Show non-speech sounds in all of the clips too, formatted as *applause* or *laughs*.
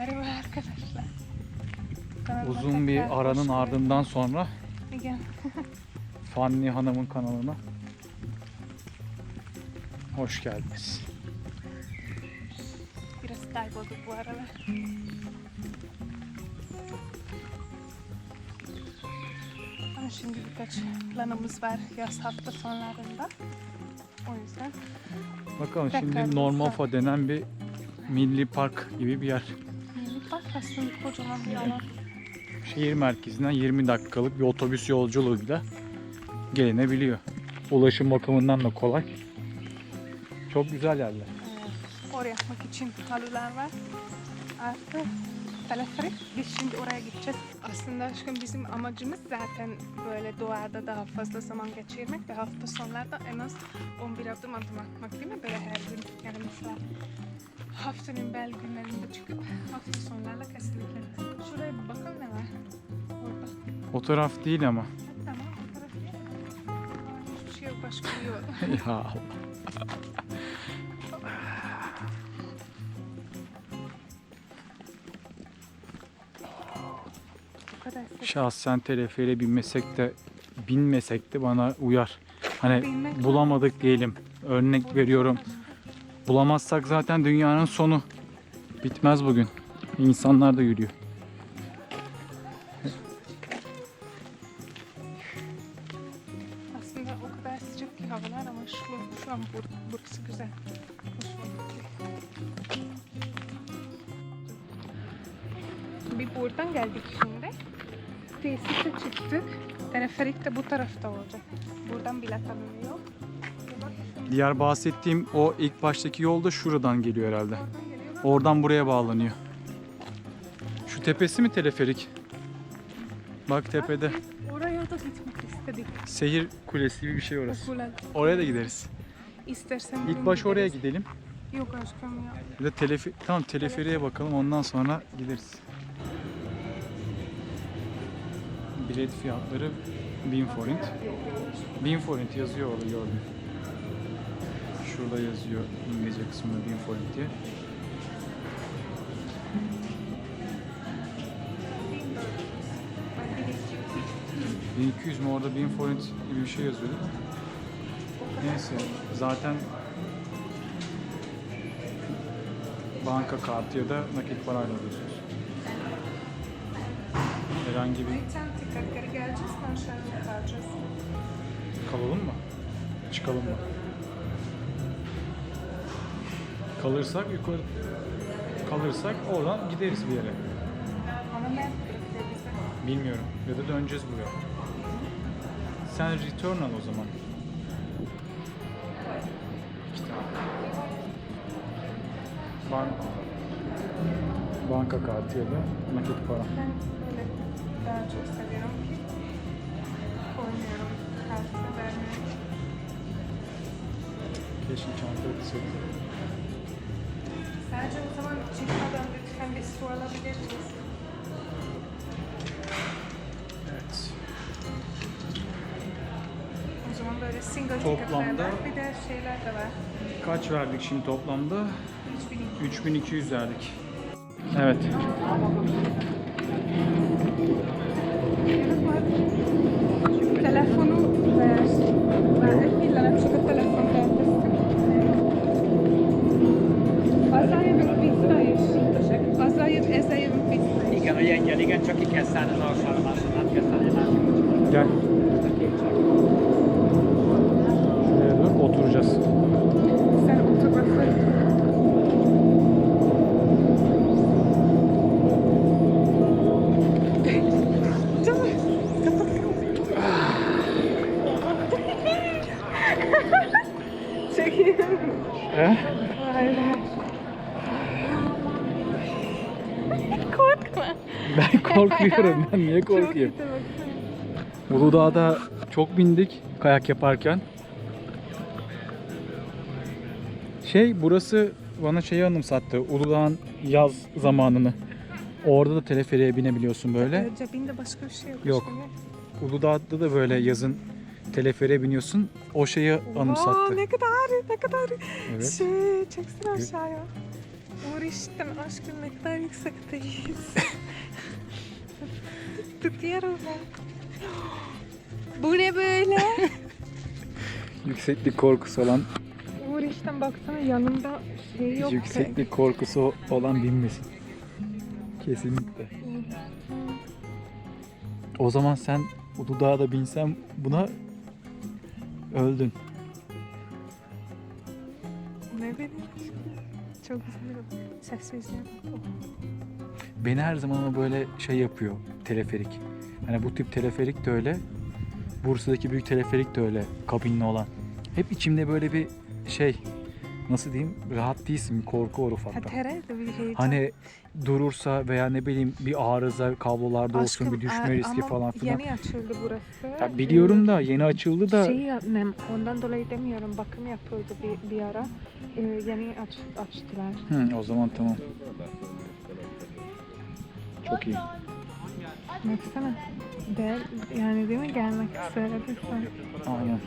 Merhaba arkadaşlar. Kanalıma Uzun bir tekrar aranın geldiniz. ardından sonra Igen. *laughs* Fanny Hanım'ın kanalına hoş geldiniz. Biraz kaybolduk bu aralar. Ama şimdi birkaç planımız var yaz hafta sonlarında. O yüzden Bakalım Tekrar şimdi Normofa denen bir milli park gibi bir yer. Aslında kocaman bir alan. Şehir merkezinden 20 dakikalık bir otobüs yolculuğuyla gelinebiliyor. Ulaşım bakımından da kolay. Çok güzel yerler. Oraya yapmak için halılar var. Artı teleferik. Biz şimdi oraya gideceğiz. Aslında aşkım bizim amacımız zaten böyle doğada daha fazla zaman geçirmek ve hafta sonlarda en az 11 adım adım atmak değil mi? Böyle her gün yani mesela haftanın bel günlerinde çıkıp hafta sonlarla kesinlikle. Şuraya bir bakalım ne var. Orada. O taraf değil ama. Tamam. o taraf iyi. Hiçbir şey yok başka bir yol. *laughs* ya Allah. Şahsen teleferiğe binmesek de binmesek de bana uyar. Hani Binmek bulamadık diyelim. Örnek veriyorum. Bulamazsak zaten dünyanın sonu. Bitmez bugün. İnsanlar da yürüyor. Aslında o kadar sıcak ki havalar ama şu, şu an bur, burası güzel. Bir buradan geldik şimdi. Tesise çıktık. Teleferik de bu tarafta olacak. Buradan bilet alınıyor. Diğer bahsettiğim o ilk baştaki yol da şuradan geliyor herhalde. Oradan buraya bağlanıyor. Şu tepesi mi teleferik? Bak tepede. Oraya da gitmek istedik. Sehir kulesi gibi bir şey orası. Oraya da gideriz. İstersen İlk baş oraya gidelim. Yok aşkım ya. Bir de telefi tamam teleferiğe bakalım ondan sonra gideriz. Bilet fiyatları 1000 forint. 1000 forint yazıyor orada gördüm. Şurada yazıyor İngilizce kısmında 1000 forint diye. Gideceğim. 1200 mü orada 1000 forint gibi bir şey yazıyordu. Neyse zaten banka kartı ya da nakit parayla ödüyorsunuz. Herhangi bir? Kalalım mı? Çıkalım mı? Kalırsak yukarı kalırsak oradan gideriz bir yere. Ama. Bilmiyorum. Ya da döneceğiz buraya. Sen return al o zaman. İki tane. Bank, banka kartı ya da nakit para. Ben böyle daha çok seviyorum ki koymuyorum kartı vermiyorum. Keşke çantayı kısaydı. Sadece o zaman çıkmadan lütfen bir su alabilir miyiz? Evet. O zaman böyle single Toplamda- ticketler var. Bir de şeyler de var. Kaç verdik şimdi toplamda? 3000 3200 verdik. Evet. Telefonu ver. Pillanı çıkıp telefon vermesin. Csak ki kell szállni az alsóállomásra, nem kell szállni látom. Gel. Korkuyorum. *laughs* Ben niye korkayım? Uludağ'da çok bindik kayak yaparken. Şey burası bana şeyi anımsattı. Uludağ'ın yaz zamanını. Orada da teleferiğe binebiliyorsun böyle. Cebinde başka bir şey yok. Yok. işte. Uludağ'da da böyle yazın teleferiğe biniyorsun. O şeyi anımsattı. Aa, ne kadar ne kadar Evet. şey çeksene aşağıya. Uğraştım aşkım ne kadar yüksekteyiz. *laughs* Tutuyorum ben. *gasps* Bu ne böyle? *laughs* Yükseklik korkusu olan, Uğraştım baksana yanımda şey yok. yükseklik korkusu olan binmesin. Kesinlikle. O zaman sen Uludağ'a da binsen buna öldün. Ne bileyim. Çok güzel. Sessizlik. Beni her zaman ama böyle şey yapıyor teleferik. Hani bu tip teleferik de öyle. Bursa'daki büyük teleferik de öyle kabinli olan. Hep içimde böyle bir şey nasıl diyeyim rahat değilsin bir korku var Ha ufaktan. herhalde bir heyecan. Hani durursa veya ne bileyim bir arıza kablolarda olsun Aşkım, bir düşme riski falan filan. Yeni açıldı burası. Ya biliyorum da yeni açıldı da Şey ondan dolayı demiyorum. Bakım yapıldı bir, bir ara. Ee, yeni aç, açtılar. Hı, o zaman tamam. Çok iyi. Baksana. Değer, yani değil mi gelmek isteyebilirsin. Aynen.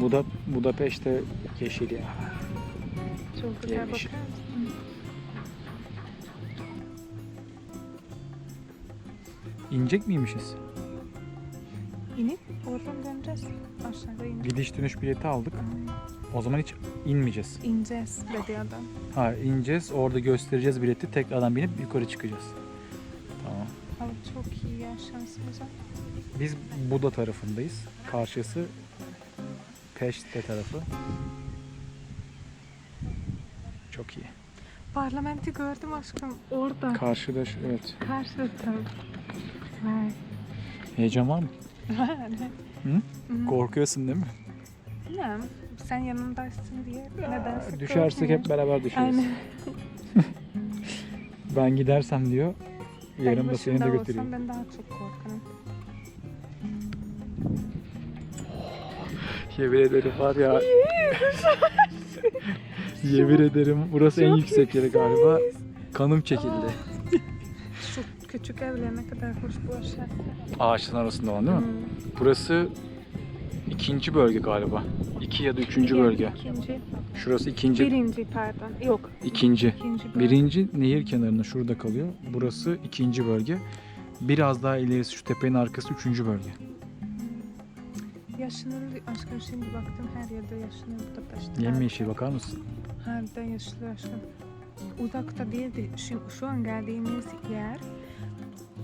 Bu da Budapeşte yeşil yani. Çok güzel Gelmiş. bakar mısın? İnecek miymişiz? Oradan döneceğiz. Aşağıda inip. Gidiş dönüş bileti aldık. O zaman hiç inmeyeceğiz. İneceğiz Bedia'dan. Ha ineceğiz, orada göstereceğiz bileti, tekrardan binip yukarı çıkacağız. Tamam. Ama çok iyi ya şansımıza. Biz Buda tarafındayız. Karşısı Peşte tarafı. Çok iyi. Parlamenti gördüm aşkım. Orada. Karşıda evet. Karşıda. Vay. Heyecan var mı? Hı? Korkuyorsun değil mi? Bilmem. Sen yanımdaysın diye nedense Düşersek hep beraber düşeriz. Aynen. *laughs* Ben gidersem diyor, yarın da seni de olsam ben daha çok korkarım. *laughs* Yemin ederim var ya. *laughs* Yemin ederim burası en yüksek yeri galiba. Kanım çekildi. Küçük evler ne kadar hoş bu aşağısı. Ağaçların arasında olan değil mi? Hmm. Burası ikinci bölge galiba. İki ya da üçüncü bölge. İkinci. Şurası ikinci. Birinci pardon. Yok. İkinci. İkinci bölge. Birinci nehir kenarında şurada kalıyor. Burası ikinci bölge. Biraz daha ilerisi şu tepenin arkası üçüncü bölge. Yaşınır aşkım şimdi baktım her yerde yaşınır Budapeşte. Yemyeşil bakar mısın? Harbiden yaşlı aşkım. Uzakta değildi. Şu, şu an geldiğimiz yer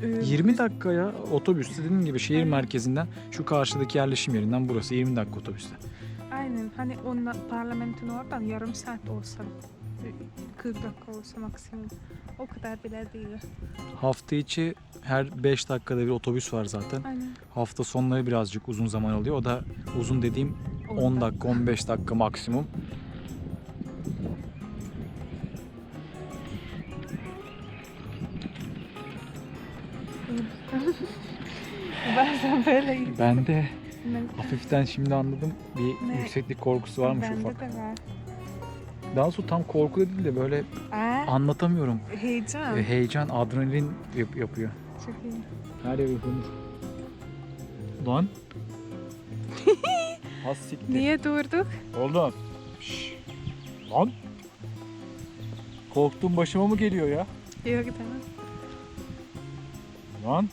20 dakika ya otobüste dediğim gibi şehir merkezinden şu karşıdaki yerleşim yerinden burası 20 dakika otobüste. Aynen hani onunla parlamentin oradan yarım saat olsa e, 40 dakika olsa maksimum. O kadar bile değil. Hafta içi her 5 dakikada bir otobüs var zaten. Aynen. Hafta sonları birazcık uzun zaman alıyor. O da uzun dediğim 10 dakika 15 dakika maksimum. Bazen *laughs* böyle Ben de hafiften şimdi anladım bir Ne? yükseklik korkusu varmış Bende ufak. de var. Daha doğrusu tam korku da değil de böyle Aa, anlatamıyorum. heyecan. E, Heyecan, adrenalin yap- yapıyor. Çok iyi. Her yer ıhınır. Lan. *laughs* Az siktir. Niye durduk? Oğlum. Şşş. Lan. Korktuğum başıma mı geliyor ya? Yok tamam. Lan.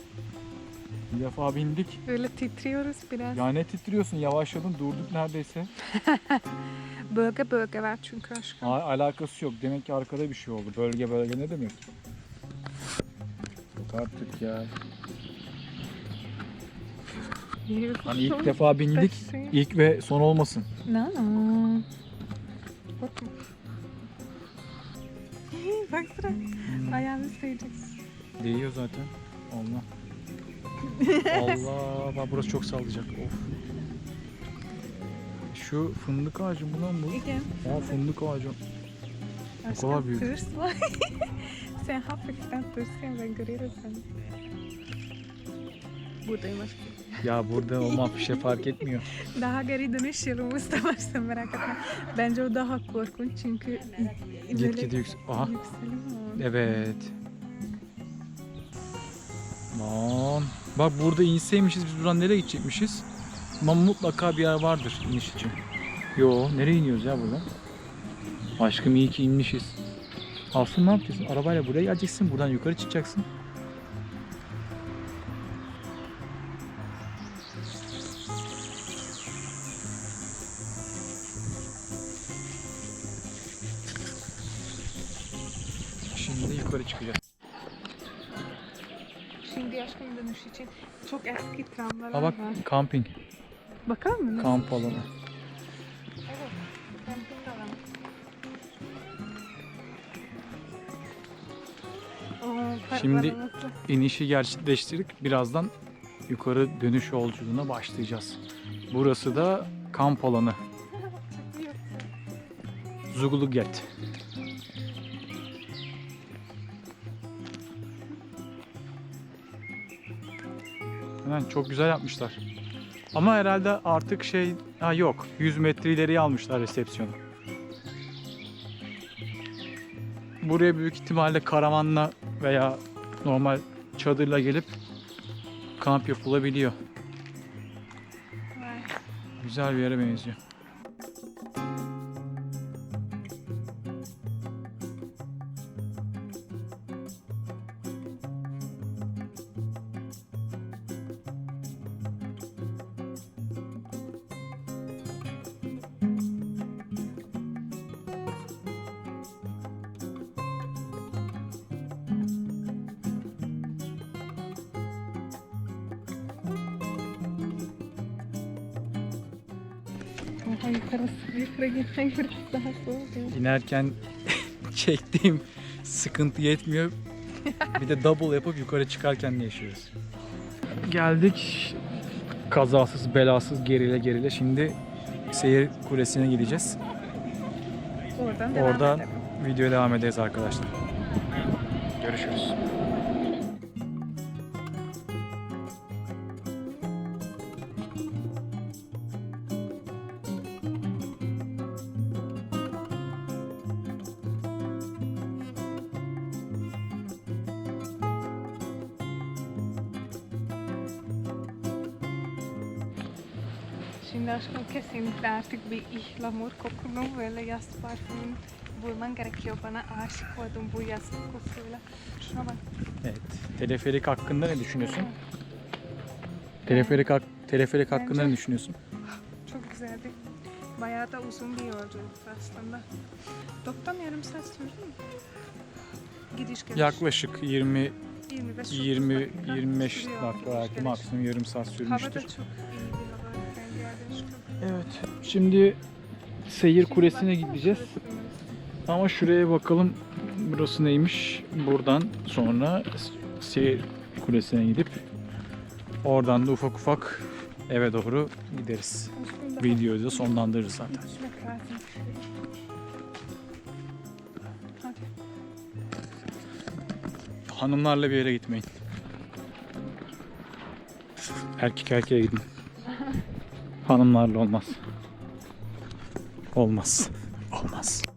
Bir defa bindik. Böyle titriyoruz biraz. Ya ne titriyorsun? Yavaşladın durduk neredeyse. *laughs* Bölge bölge var çünkü aşkım. A- alakası yok. Demek ki arkada bir şey oldu. Bölge bölge ne demek? Yok artık ya. Hani ilk defa bindik. İlk ve son olmasın. No. Bakın. Baksana. Ayağını sevecek. Değiyor zaten. Allah. Allah. Bak burası çok sallayacak. Of. Şu fındık ağacı mı lan bu? Igen. Aa fındık ağacı. Aşkım kadar büyük. tırs var. *laughs* Sen hafiften tırsın ben görüyorum seni. Buradayım aşkım. Ya burada olmam bir şey *laughs* fark etmiyor. Daha geri dönüş yolumuz da var sen merak etme. Bence o daha korkunç çünkü Gitgide yüksek. Aha. Evet. Lan. Bak burada inseymişiz biz buradan nereye gidecekmişiz? Ama mutlaka bir yer vardır iniş için. Yo nereye iniyoruz ya buradan? Aşkım iyi ki inmişiz. Aslında ne yapacaksın? Arabayla buraya geleceksin. Buradan yukarı çıkacaksın. Şimdi yukarı çıkacağız. Aşkım dönüş için çok eski tramlar Ha bak var. camping, Bakar mısın? kamp alanı. Evet. Camping alanı. Oo, Şimdi- parklar nasıl? İnişi gerçekleştirdik. Birazdan yukarı dönüş yolculuğuna başlayacağız. Burası da kamp alanı. *laughs* Zugluget. Hemen çok güzel yapmışlar. Ama herhalde artık şey ha yok. 100 metre ileriye almışlar resepsiyonu. Buraya büyük ihtimalle karavanla veya normal çadırla gelip kamp yapılabiliyor. Güzel bir yere benziyor. Yukarı daha soğuk. İnerken *laughs* çektiğim sıkıntı yetmiyor. Bir de double yapıp yukarı çıkarken ne yaşıyoruz? Geldik. Kazasız belasız gerile gerile şimdi seyir kulesine gideceğiz. Oradan devam Oradan edelim. videoya devam edeceğiz arkadaşlar. Görüşürüz. Şimdi aşkım kesinlikle artık bir ihlamur kokunu böyle yaz parfümünü bulman gerekiyor. Bana aşık oldum bu yaz kokusuyla. Şuna bak. Evet. Teleferik hakkında ne düşünüyorsun? Teleferik, hak- teleferik hakkında ne düşünüyorsun? Çok güzeldi. Bayağı da uzun bir yolculuktu aslında. Toplam yarım saat sürdü mü? Gidiş geliş. Yaklaşık 20 25 20 dakika 25 sürüyor dakika gidiş belki geliş. maksimum yarım saat Hava sürmüştür. da çok iyi Evet. Şimdi seyir kulesine gideceğiz. Ama şuraya bakalım burası neymiş. Buradan sonra seyir kulesine gidip oradan da ufak ufak eve doğru gideriz. Videoyu da sonlandırırız zaten. Hanımlarla bir yere gitmeyin. Erkek erkeğe gidin. Hanımlarla olmaz. Olmaz. Olmaz.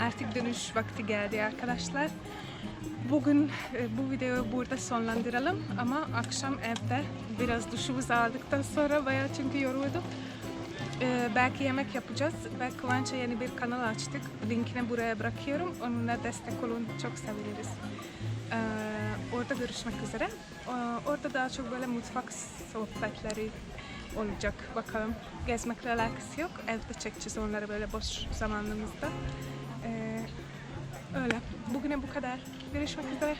Artık dönüş vakti geldi arkadaşlar. Bugün e, bu videoyu burada sonlandıralım ama akşam evde biraz duşumuzu aldıktan sonra bayağı çünkü yoruldum. Ee, belki yemek yapacağız ve Kıvanç'a yeni bir kanal açtık. Linkini buraya bırakıyorum. Onunla destek olun. Çok seviniriz. Ee, orada görüşmek üzere. Ee, orada daha çok böyle mutfak sohbetleri olacak. Bakalım. Gezmekle alakası yok. Evde çekeceğiz onları böyle boş zamanımızda. Öyle. Bugüne bu kadar. Görüşmek üzere.